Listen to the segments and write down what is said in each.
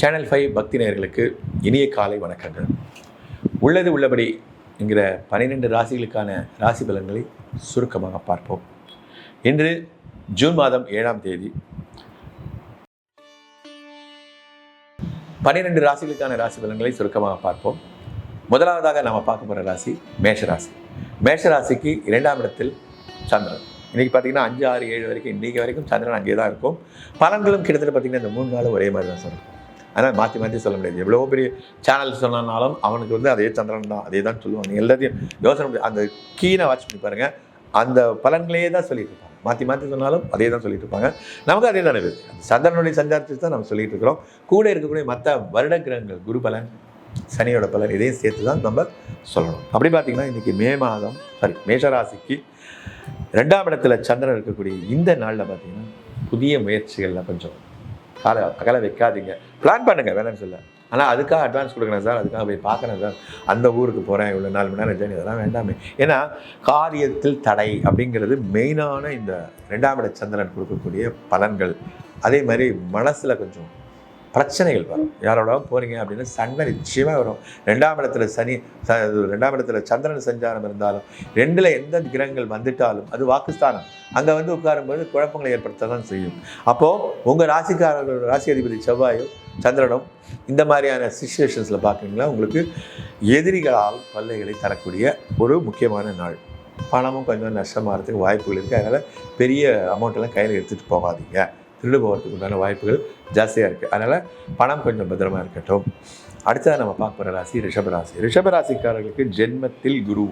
Channel five பக்தி நேயர்களுக்கு இனிய காலை வணக்கங்கள். உள்ளது உள்ளபடி என்கிற பன்னிரெண்டு ராசிகளுக்கான ராசி பலன்களை சுருக்கமாக பார்ப்போம். இன்று ஜூன் மாதம் ஏழாம் தேதி. பன்னிரெண்டு ராசிகளுக்கான ராசி பலன்களை சுருக்கமாக பார்ப்போம். முதலாவதாக நாம் பார்க்க போகிற ராசி மேஷராசி. மேஷராசிக்கு இரண்டாம் இடத்தில் சந்திரன். இன்றைக்கி பார்த்தீங்கன்னா அஞ்சு ஆறு ஏழு வரைக்கும் இன்றைக்கு வரைக்கும் சந்திரன் அங்கே தான் இருக்கும். பலன்களும் கிட்டத்தட்ட பார்த்தீங்கன்னா இந்த மூணு நாளும் ஒரே மாதிரி தான் சொல்லும் ஆனால் மாற்றி மாற்றி சொல்ல முடியாது. எவ்வளோ பெரிய சேனல் சொன்னாலும் அவனுக்கு வந்து அதே சந்திரன் தான். அதே தான் சொல்லுவாங்க. எல்லாத்தையும் யோசனை அந்த கீனை வாட்ச் பண்ணி பாருங்கள் அந்த பலன்களையே தான் சொல்லிட்டு இருப்பாங்க. மாற்றி மாற்றி சொன்னாலும் அதே தான் சொல்லிட்டு இருப்பாங்க. நமக்கு அதே தானே இருக்குது அந்த சந்திரனுடைய சஞ்சாரத்தை தான் நம்ம சொல்லிட்டு இருக்கிறோம். கூட இருக்கக்கூடிய மற்ற வருட கிரகங்கள் குரு பலன் சனியோட பலன் இதையும் சேர்த்து தான் நம்ம சொல்லணும். அப்படி பார்த்தீங்கன்னா இன்றைக்கி மே மாதம் சாரி மேஷராசிக்கு ரெண்டாம் இடத்துல சந்திரன் இருக்கக்கூடிய இந்த நாளில் பார்த்திங்கன்னா புதிய முயற்சிகளில் கொஞ்சம் காலை அகல வைக்காதீங்க. பிளான் பண்ணுங்க வேணாம்னு சொல்ல. ஆனால் அதுக்காக அட்வான்ஸ் கொடுக்கணும் சார் அதுக்காக போய் பார்க்கறேன் சார் அந்த ஊருக்கு போகிறேன் இவ்வளோ நாலு மணி நேரம் ஜேர்னி அதெல்லாம் வேண்டாமே. ஏன்னா காரியத்தில் தடை அப்படிங்கிறது மெயினான இந்த ரெண்டாம் இட சந்திரன் கொடுக்கக்கூடிய பலன்கள். அதே மாதிரி மனசில் கொஞ்சம் பிரச்சனைகள் வரும். யாரோட போகிறீங்க அப்படின்னு சண்டை நிச்சயமாக வரும். ரெண்டாம் இடத்துல சனி ரெண்டாம் இடத்துல சந்திரன் சஞ்சாரம் இருந்தாலும் ரெண்டில் எந்த கிரகங்கள் வந்துட்டாலும் அது வாக்குஸ்தானம். அங்கே வந்து உட்காரும்போது குழப்பங்களை ஏற்படுத்த தான் செய்யும். அப்போது உங்கள் ராசிக்காரர்களோட ராசி அதிபதி செவ்வாயும் சந்திரனும் இந்த மாதிரியான சுச்சுவேஷன்ஸில் பார்க்குறீங்களா உங்களுக்கு எதிரிகளால் பல்லைகளை தரக்கூடிய ஒரு முக்கியமான நாள். பணமும் கொஞ்சம் நஷ்டமாகிறதுக்கு வாய்ப்புகள் இருக்குது அதனால் பெரிய அமௌண்ட்டெல்லாம் கையில் எடுத்துகிட்டு போகாதீங்க. திருடு போகிறதுக்கு உண்டான வாய்ப்புகள் ஜாஸ்தியாக இருக்குது அதனால் பணம் கொஞ்சம் பத்திரமா இருக்கட்டும். அடுத்ததாக நம்ம பார்க்க போகிற ராசி ரிஷபராசி. ரிஷபராசிக்காரர்களுக்கு ஜென்மத்தில் குரு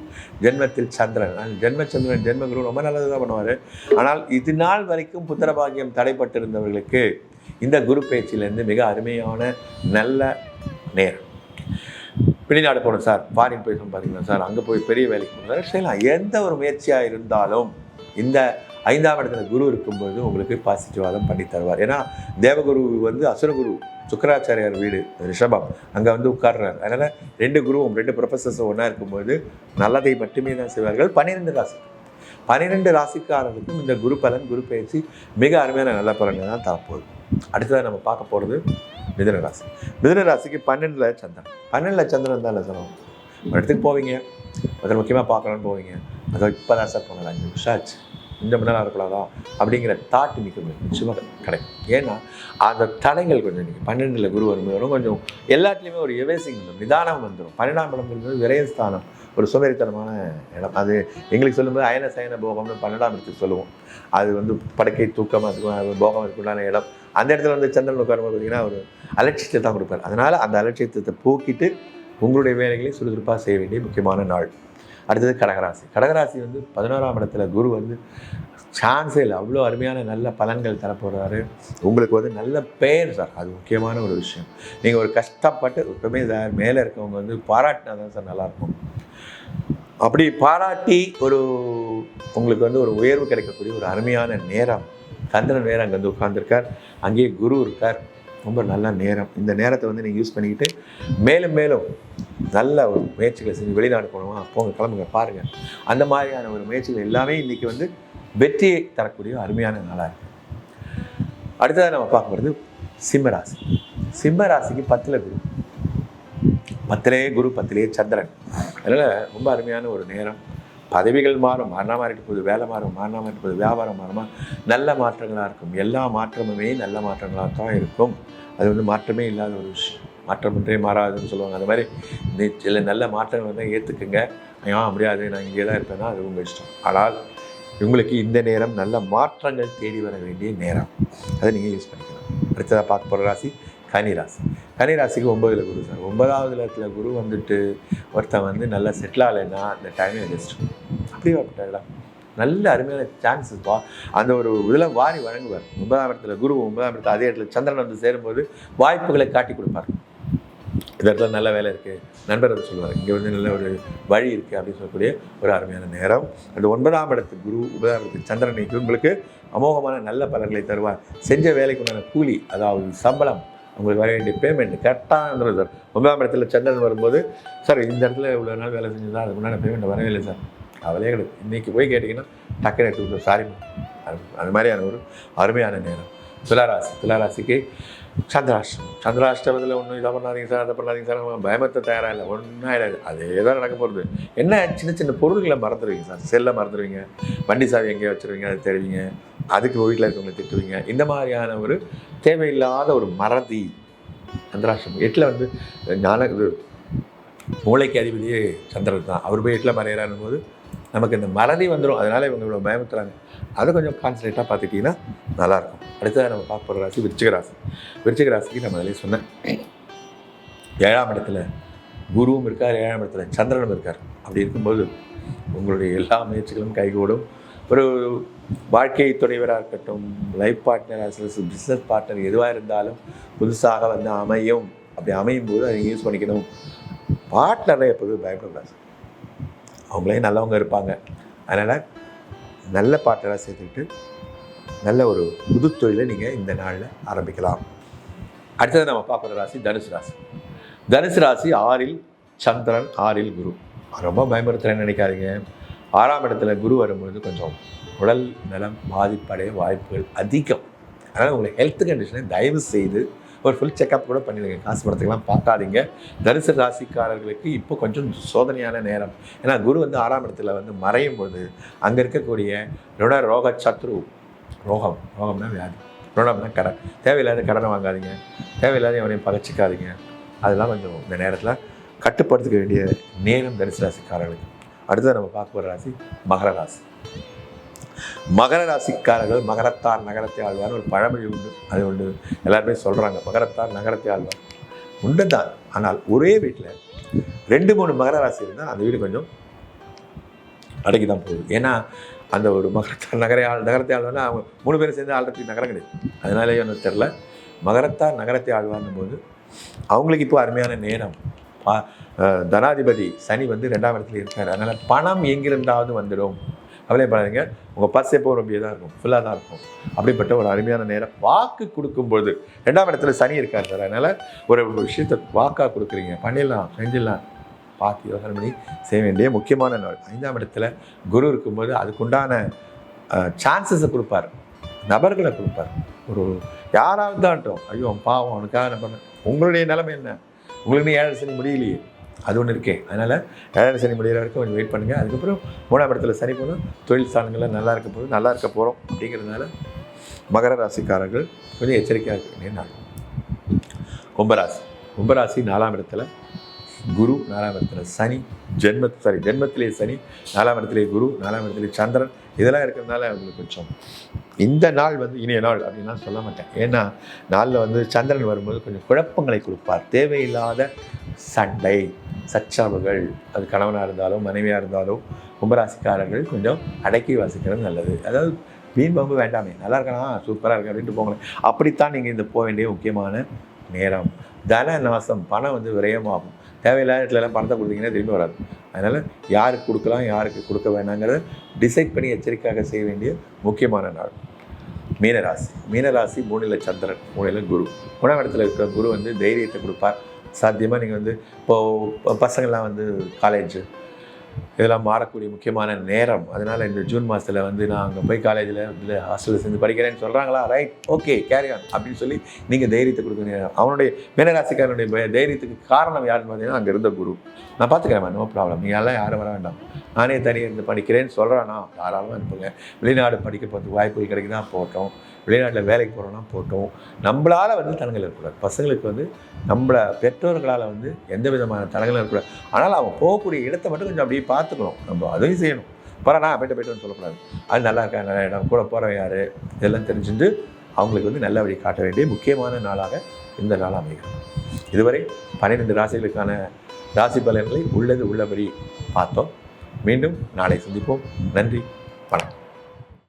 ஜென்மத்தில் சந்திரன். ஜென்மச்சந்திரன் ஜென்ம சந்திரன் ஜென்ம குரு ரொம்ப நல்லது தான் பண்ணுவார். ஆனால் இது நாள் வரைக்கும் புத்திரபாகியம் தடைப்பட்டிருந்தவர்களுக்கு இந்த குரு பேச்சிலேருந்து மிக அருமையான நல்ல நேரம். வெளிநாடு போகணும் சார். ஃபாரின் போய் சம்பாதிக்கணும் சார். அங்கே போய் பெரிய வேலைக்கு போகணும் சார். செய்யலாம் எந்த ஒரு முயற்சியாக இருந்தாலும் இந்த ஐந்தாம் இடத்துல குரு இருக்கும்போது உங்களுக்கு பாசிட்டிவாதம் பண்ணி தருவார். ஏன்னா தேவகுரு வந்து அசுரகுரு சுக்கராச்சாரியார் வீடு ரிஷபம். அங்கே வந்து உட்கார்றாரு. அதனால் ரெண்டு குருவும் ரெண்டு ப்ரொஃபஸர்ஸும் ஒன்றா இருக்கும்போது நல்லதை மட்டுமே தான் செய்வார்கள். பன்னிரெண்டு ராசி. பன்னிரெண்டு ராசிக்காரர்களுக்கும் இந்த குரு பலன் குரு பயிற்சி மிக அருமையான நல்ல பலன்கள் தான் தரப்போகுது. அடுத்ததாக நம்ம பார்க்க போகிறது மிதன ராசி. மிதன ராசிக்கு பன்னெண்டில் சந்திரன். பன்னெண்டில் சந்திரன் தான் லட்சணம் ஒரு இடத்துக்கு போவீங்க. அதில் முக்கியமாக பார்க்கலான்னு போவீங்க. அதை இப்போ தான் சார் போனேன் அஞ்சு நிமிஷம் ஆச்சு. இந்த மணி நேரம் அப்படிங்கிற தாட் நிற்க நிச்சயமாக கிடைக்கும். ஏன்னா அந்த தடைகள் கொஞ்சம் நீங்கள் பன்னெண்டில் குரு வரும்போது கொஞ்சம் எல்லாத்துலேயுமே ஒரு எவேசிங் வந்துடும் நிதானம் வந்துடும் பன்னெண்டாம் இடம்ங்கிறது விரயஸ்தானம் ஒரு சுமரித்தனமான இடம். அது எங்களுக்கு சொல்லும்போது அயன சயன போகம்னு பன்னெண்டாம் இடத்துக்கு சொல்லுவோம். அது வந்து படுக்கை தூக்கம் அது போகம் இருக்குண்டான இடம். அந்த இடத்துல வந்து சந்திரன் உட்காரும்போது பார்த்தீங்கன்னா ஒரு அலட்சியத்தை தான் கொடுப்பார். அதனால் அந்த அலட்சியத்தை போக்கிட்டு உங்களுடைய வேலைகளை சுறுசுறுப்பாக செய்ய வேண்டிய முக்கியமான நாள். அடுத்தது கடகராசி. கடகராசி வந்து பதினோராம் இடத்துல குரு வந்து சான்ஸே இல்லை. அவ்வளோ அருமையான நல்ல பலன்கள் தரப்போகிறாரு உங்களுக்கு வந்து நல்ல பெயர் சார். அது முக்கியமான ஒரு விஷயம். நீங்கள் ஒரு கஷ்டப்பட்டு எப்பவுமே சார் மேலே இருக்கவங்க வந்து பாராட்டினா தான் சார் நல்லாயிருக்கும். அப்படி பாராட்டி ஒரு உங்களுக்கு வந்து ஒரு உயர்வு கிடைக்கக்கூடிய ஒரு அருமையான நேரம். சந்திரன் நேரம் அங்கே வந்து உட்காந்துருக்கார் அங்கேயே குரு இருக்கார். ரொம்ப நல்ல நேரம். இந்த நேரத்தை வந்து நீங்கள் யூஸ் பண்ணிக்கிட்டு மேலும் மேலும் நல்ல ஒரு முயற்சிகளை செஞ்சு வெளிநாடு போகணுமா போங்க கிளம்புங்க பாருங்கள் அந்த மாதிரியான ஒரு முயற்சிகள் எல்லாமே இன்றைக்கி வந்து வெற்றியை தரக்கூடிய அருமையான நாளாக இருக்குது அடுத்ததாக நம்ம பார்க்க போகிறது சிம்மராசி சிம்மராசிக்கு பத்தில் குரு. பத்திலேயே குரு பத்திலே சந்திரன். அதனால் ரொம்ப அருமையான ஒரு நேரம். பதவிகள் மாறும் மாறினா மாறிட்டு போகுது வேலை மாறும் மாறினா மாறிட்டு போகுது வியாபாரம் மாறுமா நல்ல மாற்றங்களாக இருக்கும். எல்லா மாற்றமுமே நல்ல மாற்றங்களாக தான் இருக்கும். அது வந்து மாற்றமே இல்லாத ஒரு விஷயம். மாற்றம் ஒன்றே மாறாதுன்னு சொல்லுவாங்க. அந்த மாதிரி சில நல்ல மாற்றங்கள் வந்து ஏற்றுக்குங்க ஐயா முடியாது. நான் இங்கே தான் இருப்பேன்னா அது உங்கள் இஷ்டம். ஆனால் உங்களுக்கு இந்த நேரம் நல்ல மாற்றங்கள் தேடி வர வேண்டிய நேரம். அதை நீங்கள் யூஸ் பண்ணிக்கலாம். அடுத்ததாக பார்க்க போகிற ராசி கனி ராசி. கனி ராசிக்கு ஒன்பதுல குரு சார். ஒன்பதாவது இடத்துல குரு வந்துட்டு ஒருத்தன் வந்து நல்லா செட்டில் ஆகலைன்னா அந்த டைமே பெஸ்ட் அப்படியே அப்படின்டா நல்ல அருமையான சான்சஸ் வா அந்த ஒரு இதில் வாரி வழங்குவார். ஒன்பதாம் இடத்துல குரு ஒன்பதாம் இடத்துல அதே இடத்துல சந்திரன் வந்து சேரும்போது வாய்ப்புகளை காட்டி கொடுப்பார். இந்த இடத்துல நல்ல வேலை இருக்குது நண்பர் அதை சொல்லுவார் இங்கே வந்து நல்ல ஒரு வழி இருக்குது அப்படின்னு சொல்லக்கூடிய ஒரு அருமையான நேரம். அந்த ஒன்பதாம் இடத்து குரு ஒன்பதாம் இடத்து சந்திரனைக்கு உங்களுக்கு அமோகமான நல்ல பலன்களை தருவார். செஞ்ச வேலைக்கு உண்டான கூலி அதாவது சம்பளம் உங்களுக்கு வர வேண்டிய பேமெண்ட் கரெக்டாக வந்துடும் சார் ஒன்பதாம் இடத்துல சந்திரன் வரும்போது சார் இந்த இடத்துல இவ்வளோ நாள் வேலை செஞ்சதா? அதுக்கு முன்னாடி பேமெண்ட் வரவே இல்லை சார் அவளே கிடையாது. இன்றைக்கி போய் கேட்டிங்கன்னா டக்குன்னு எடுத்து சாரி அது அது மாதிரியான ஒரு அருமையான நேரம். துளாராசி துளாராசிக்கு சந்திராஷ்டமம். சந்திராஷ்டமத்தில் ஒன்றும் இதை பண்ணாதீங்க சார் அதை பண்ணாதீங்க சார் அவங்க பயமத்தை தயாராக இல்லை ஒன்றும் ஆகிடாது அதே தான் நடக்க போகிறது என்ன சின்ன சின்ன பொருள்களை மறந்துடுவீங்க சார்? செல்லை மறந்துடுவீங்க வண்டி சாவி எங்கேயோ வச்சுருவீங்க அதை தெரிவிங்க அதுக்கு வீட்டில் இருக்கவங்களை திட்டுவீங்க. இந்த மாதிரியான ஒரு தேவையில்லாத ஒரு மறதி சந்திராஷ்டமம். எட்டில் வந்து ஞான இது மூளைக்கு அதிபதியே சந்திரன் தான். அவர் போய் எட்டில் மறையிறாரும் போது நமக்கு இந்த மறதி வந்துடும் அதனால இவங்க இவ்வளோ பயமுத்துறாங்க அதை கொஞ்சம் கான்சன்ட்ரேட்டாக பார்த்துக்கிட்டிங்கன்னா நல்லாயிருக்கும். அடுத்ததாக நம்ம பார்க்க போகிற ராசி விருச்சிக ராசி. விருச்சிக ராசிக்கு நம்ம அதிலே சொன்னேன். ஏழாம் இடத்துல குருவும் இருக்கார் ஏழாம் இடத்துல சந்திரனும் இருக்கார். அப்படி இருக்கும்போது உங்களுடைய எல்லா முயற்சிகளும் கைகூடும். ஒரு வாழ்க்கை துணைவராக இருக்கட்டும் லைஃப் பார்ட்னராக பிஸ்னஸ் பார்ட்னர் எதுவாக இருந்தாலும் புதுசாக வந்து அமையும். அப்படி அமையும் போது அதை யூஸ் பண்ணிக்கணும். பார்ட்னரை எப்போதும் பயப்படக்கூடாது. அவங்களே நல்லவங்க இருப்பாங்க. அதனால் நல்ல பாட்டெல்லாம் சேர்த்துக்கிட்டு நல்ல ஒரு புது தொழிலை நீங்கள் இந்த நாளில் ஆரம்பிக்கலாம். அடுத்தது நம்ம பார்க்குற ராசி தனுசு ராசி. தனுசு ராசி ஆறில் சந்திரன் ஆறில் குரு. ரொம்ப பயமுறுத்துறேன்னு நினைக்காதீங்க. ஆறாம் இடத்துல குரு வரும்பொழுது கொஞ்சம் உடல் நலம் பாதிப்படைய வாய்ப்புகள் அதிகம். அதனால் உங்களை ஹெல்த் கண்டிஷனை தயவு செய்து ஒரு ஃபுல் செக்கப் கூட பண்ணிடுங்க. காசு படத்துக்கெல்லாம் பார்க்காதீங்க. தனுசு ராசிக்காரர்களுக்கு இப்போ கொஞ்சம் சோதனையான நேரம். ஏன்னா குரு வந்து ஆறாம் இடத்துல வந்து மறையும் பொழுது அங்கே இருக்கக்கூடிய ருண ரோக சத்ரு ரோகம் ரோகம்னா வியாதி. ருணம்னா கடன் தேவையில்லாத கடனை வாங்காதீங்க. தேவையில்லாத எவனையும் பகச்சிக்காதீங்க. அதெல்லாம் கொஞ்சம் இந்த நேரத்தில் கட்டுப்படுத்திக்க வேண்டிய நேரம் தனுசு ராசிக்காரர்களுக்கு. அடுத்தது நம்ம பார்க்க போகிற ராசி மகர ராசி. மகர ராசிக்காரர்கள் மகரத்தார் நகரத்தை ஆழ்வார் ஒரு பழமொழி உண்டு. அது உண்டு. எல்லாருமே சொல்கிறாங்க மகரத்தார் நகரத்தை ஆழ்வார் உண்டு தான் ஆனால் ஒரே வீட்டில் ரெண்டு மூணு மகர ராசி இருந்தால் அந்த வீடு கொஞ்சம் அடக்கி தான் போகுது. ஏன்னா அந்த ஒரு மகரத்தார் நகரை ஆள் நகரத்தை ஆழ்வார்னா அவங்க மூணு பேரும் சேர்ந்து ஆள்றதுக்கு நகரம் கிடையாது. அதனாலே ஒன்றும் தெரில மகரத்தார் நகரத்தை ஆழ்வார்னும் போது அவங்களுக்கு இப்போ அருமையான நேரம். பா- அஹ் தனாதிபதி சனி வந்து ரெண்டாம் இடத்துல இருக்காரு. அதனால் பணம் எங்கிருந்தாவது வந்துடும். கவலைப்படாதீங்க உங்கள் பர்ஸ் எப்போ ரொம்ப தான் இருக்கும். ஃபுல்லாக தான் இருக்கும். அப்படிப்பட்ட ஒரு அருமையான நேரம். வாக்கு கொடுக்கும்போது ரெண்டாம் இடத்துல சனி இருக்கார் சார். அதனால் ஒரு விஷயத்தை வாக்காக கொடுக்குறீங்க. பண்ணிடலாம் செஞ்சிடலாம். பார்த்து யோசனை பண்ணி செய்ய வேண்டிய முக்கியமான நாள். ஐந்தாம் இடத்துல குரு இருக்கும்போது அதுக்குண்டான சான்சஸை கொடுப்பார். நபர்களை கொடுப்பார். ஒரு யாராவது தான்ட்டோம் ஐயோ பாவம் அவனுக்காக என்ன பண்ண உங்களுடைய நிலைமை என்ன? உங்களுக்கு ஏழை ஏழரை சனி முடியலையே. அது ஒன்று இருக்கே. அதனால் ஏழரை சனி முடிகிற வரைக்கும் கொஞ்சம் வெயிட் பண்ணுங்கள் அதுக்கப்புறம் மூணாம் இடத்துல சனி போதும் தொழில் ஸ்தானங்கள்லாம் நல்லா இருக்க போதும் நல்லா இருக்க போகிறோம் அப்படிங்கிறதுனால மகர ராசிக்காரர்கள் கொஞ்சம் எச்சரிக்கையாக இருக்கணும் வேண்டிய நாள் கும்பராசி. கும்பராசி நாலாம் இடத்துல குரு நாலாம் இடத்துல சனி ஜென்ம சாரி ஜென்மத்திலே சனி நாலாம் இடத்திலே குரு நாலாம் இடத்திலே சந்திரன் இதெல்லாம் இருக்கிறதுனால உங்களுக்கு கொஞ்சம் இந்த நாள் வந்து இனிய நாள் அப்படின்லாம் சொல்ல மாட்டேன். ஏன்னா நாளில் வந்து சந்திரன் வரும்போது கொஞ்சம் குழப்பங்களை கொடுப்பார். தேவையில்லாத சண்டை சச்சாவுகள் அது கணவனாக இருந்தாலும் மனைவியாக இருந்தாலும் கும்பராசிக்காரர்கள் கொஞ்சம் அடக்கி வாசிக்கிறது நல்லது. அதாவது வீண் பம்பு வேண்டாமே. நல்லா இருக்கா சூப்பராக இருக்கு அப்படின்ட்டு போங்களேன். அப்படித்தான் நீங்கள் இந்த போக வேண்டிய முக்கியமான நேரம். தன நாசம் பணம் வந்து விரயமாகும். தேவையில்லாத இடத்துல எல்லாம் பணத்தை கொடுத்தீங்கன்னா திரும்பி வராது. அதனால் யாருக்கு கொடுக்கலாம் யாருக்கு கொடுக்க வேணாங்கிறத டிசைட் பண்ணி எச்சரிக்கையாக செய்ய வேண்டிய முக்கியமான நாள். மீனராசி. மீனராசி மூணில் சந்திரன் மூணில் குரு. உணவு இடத்துல இருக்கிற குரு வந்து தைரியத்தை கொடுப்பார். சாத்தியமாக நீங்கள் வந்து இப்போது பசங்கள்லாம் வந்து காலேஜ் இதெல்லாம் மாறக்கூடிய முக்கியமான நேரம். அதனால் இந்த ஜூன் மாதத்தில் வந்து நான் அங்கே போய் காலேஜில் இதில் ஹாஸ்டலில் சேர்ந்து படிக்கிறேன்னு சொல்கிறாங்களா ரைட் ஓகே கேரி ஆன் அப்படின்னு சொல்லி நீங்கள் தைரியத்தை கொடுக்க நேரம் அவனுடைய மீனராசிக்காரனுடைய தைரியத்துக்கு காரணம் யாருன்னு பார்த்தீங்கன்னா அங்கே இருந்த குரு. நான் பார்த்துக்கிறேன் நோ ப்ராப்ளம் நீங்கள் எல்லாம் யாரும் வர வேண்டாம். நானே தனியாக இருந்து படிக்கிறேன்னு சொல்கிறானா தாராளமாக அனுப்புங்க வெளிநாடு படிக்க போகிறதுக்கு வாய்ப்புகள் தான் போட்டோம். வெளிநாட்டில் வேலைக்கு போகிறோன்னா போட்டோம். நம்மளால் வந்து தடங்கள் இருக்கக்கூடாது பசங்களுக்கு வந்து நம்மளை பெற்றோர்களால் வந்து எந்த விதமான தடங்களும் இருக்கக்கூடாது ஆனால் அவன் போகக்கூடிய இடத்த மட்டும் கொஞ்சம் அப்படியே பார்த்துக்கணும். நம்ம அதையும் செய்யணும். போகிறானா போய்ட்டு போய்ட்டுன்னு சொல்லக்கூடாது. அது நல்லா இருக்கா நல்ல இடம் கூட போகிறவன் யார்? இதெல்லாம் தெரிஞ்சுட்டு அவங்களுக்கு வந்து நல்ல வழி காட்ட வேண்டிய முக்கியமான நாளாக இந்த நாள் அமைகிறது. இதுவரை பன்னிரெண்டு ராசிகளுக்கான ராசி பலன்களை உள்ளது உள்ளபடி பார்த்தோம். மீண்டும் நாளை சந்திப்போம். நன்றி.